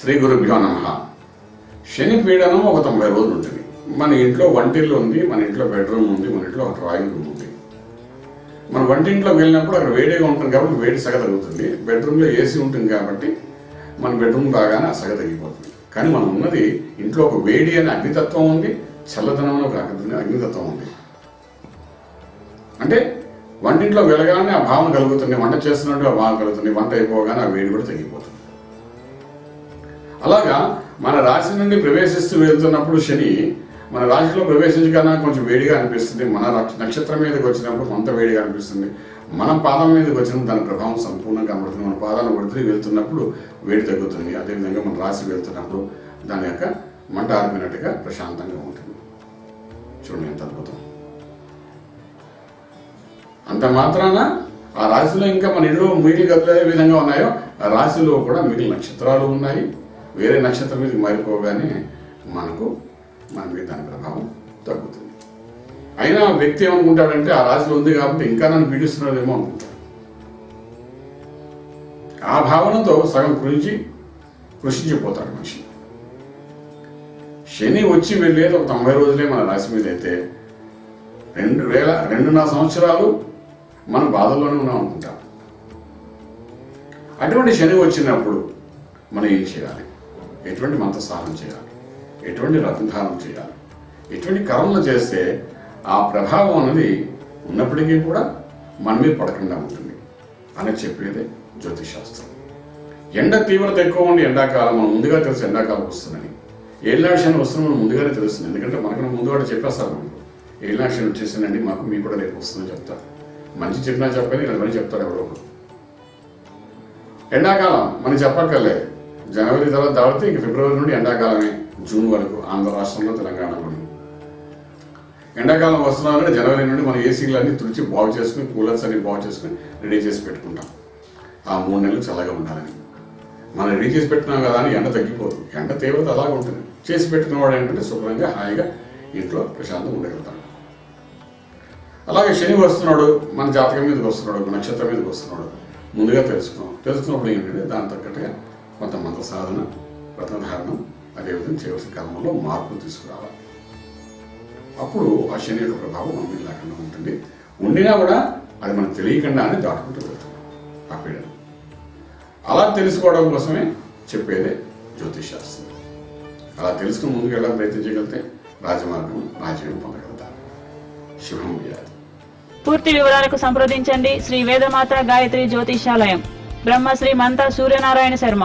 శ్రీ గురుభ్యో నమ. శని పీడనం ఒక తొంభై రోజులు ఉంటుంది మన ఇంట్లో వంటిల్లు ఉంది మన ఇంట్లో బెడ్రూమ్ ఉంది మన ఇంట్లో ఒక డ్రాయింగ్ రూమ్ ఉంది. మన వంటింట్లోకి వెళ్ళినప్పుడు అక్కడ వేడిగా ఉంటుంది కాబట్టి వేడి సగ తగ్గుతుంది. బెడ్రూమ్లో ఏసీ ఉంటుంది కాబట్టి మన బెడ్రూమ్ రాగానే ఆ సగ తగ్గిపోతుంది. కానీ మనం ఉన్నది ఇంట్లో ఒక వేడి అనే అగ్నితత్వం ఉంది చల్లదనం ఒక అగ్నితత్వం ఉంది. అంటే వంటింట్లో వెళ్ళగానే ఆ భావన కలుగుతుంది వంట చేస్తున్నట్టు ఆ భావన కలుగుతుంది వంట అయిపోగానే ఆ వేడి కూడా తగ్గిపోతుంది. అలాగా మన రాశి నుండి ప్రవేశిస్తూ వెళ్తున్నప్పుడు శని మన రాశిలో ప్రవేశించగానే కొంచెం వేడిగా అనిపిస్తుంది. మన నక్షత్రం మీదకి వచ్చినప్పుడు కొంత వేడిగా అనిపిస్తుంది. మన పాదం మీదకి వచ్చినప్పుడు దాని ప్రభావం సంపూర్ణంగా కనబడుతుంది. మన పాదాలు ఒడిచి వెళ్తున్నప్పుడు వేడి తగ్గుతుంది. అదేవిధంగా మన రాశి వెళ్తున్నప్పుడు దాని యొక్క మంట ఆరిపోయినట్టుగా ప్రశాంతంగా ఉంటుంది. చూడండి ఎంత అద్భుతం. అంత మాత్రాన ఆ రాశిలో ఇంకా మన ఇంట్లో మిగిలి కదిలే విధంగా ఉన్నాయో ఆ రాశిలో కూడా మిగిలిన నక్షత్రాలు ఉన్నాయి. వేరే నక్షత్రం మీదకి మారిపోగానే మనకు మన మీద దాని ప్రభావం తగ్గుతుంది. అయినా వ్యక్తి ఏమనుకుంటాడంటే ఆ రాశిలో ఉంది కాబట్టి ఇంకా నన్ను పీడిస్తున్నాడేమో అనుకుంటాడు. ఆ భావనతో సగం కృషి కృషించిపోతాడు మనిషి. శని వచ్చి వెళ్ళేది ఒక తొంభై రోజులే మన రాశి మీద అయితే రెండు వేల రెండున్నర సంవత్సరాలు మనం బాధల్లోనే ఉన్నాం అనుకుంటాం అటువంటి శని వచ్చినప్పుడు మనం ఏం చేయాలి? ఎటువంటి మంత్రస్నానం చేయాలి? ఎటువంటి రత్నధారం చేయాలి? ఎటువంటి కర్మలు చేస్తే ఆ ప్రభావం అనేది ఉన్నప్పటికీ కూడా మన మీద పడకుండా ఉంటుంది. అని చెప్పేదే జ్యోతిష్ శాస్త్రం ఎండ తీవ్రత ఎక్కువ ఉండి ఎండాకాలం మనం ముందుగా తెలుసు ఎండాకాలం వస్తుందని. ఏళ్ళనాశనం వస్తుంది మనం ముందుగానే తెలుస్తుంది. ఎందుకంటే మనకు ముందుగా చెప్పేస్తారు మనం ఏళ్ళనాశనం వచ్చేసిందండి మాకు మీకు కూడా రేపు వస్తుందని చెప్తారు. మంచి చెప్పినా చెప్పని ఇలా మనీ చెప్తారు ఎవరో ఒకరు. ఎండాకాలం మనం చెప్పక్కర్లేదు. జనవరి తర్వాత దాటితే ఇంక ఫిబ్రవరి నుండి ఎండాకాలమే. జూన్ వరకు ఆంధ్ర రాష్ట్రంలో తెలంగాణలోని. ఎండాకాలం వస్తున్నామంటే జనవరి నుండి మన ఏసీలు అన్ని తుడిచి బాగు చేసుకుని కూలర్స్ అన్ని బాగు చేసుకుని రెడీ చేసి పెట్టుకుంటాం. ఆ మూడు నెలలు చల్లగా ఉండాలని. మనం రెడీ చేసి పెట్టినాం కదా అని ఎండ తగ్గిపోదు ఎండ తీవ్రత అలాగే ఉంటుంది. చేసి పెట్టుకున్నవాడు ఏంటంటే శుభ్రంగా హాయిగా ఇంట్లో ప్రశాంతంగా ఉండగలుగుతాడు. అలాగే శని వస్తున్నాడు మన జాతకం మీదకి వస్తున్నాడు నక్షత్రం మీదకి వస్తున్నాడు. ముందుగా తెలుసుకున్నాం. తెలుసుకున్నప్పుడు ఏంటంటే దాని తగ్గట్టుగా కొంత మంత్ర సాధన వ్రతధారణం అదేవిధంగా చేయవలసిన కర్మంలో మార్పులు తీసుకురావాలి. అప్పుడు ఆ శని యొక్క ప్రభావం మన మీద లేకుండా ఉంటుంది. ఉండినా కూడా అది మనం తెలియకుండా అని దాటుకుంటూ వెళ్తుంది ఆ పీడన. అలా తెలుసుకోవడం కోసమే చెప్పేదే జ్యోతిష్ శాస్త్రం అలా తెలుసుకుని ముందుకు వెళ్ళాలని ప్రయత్నించగలిగితే రాజమార్గం రాజ్యం పొందగలుగుతారు శుభం వ్యాధి. పూర్తి వివరాలకు సంప్రదించండి Shri Vedamata Gayatri Jyotishalayam. Brahmasri Mantha Suryanarayana Sharma.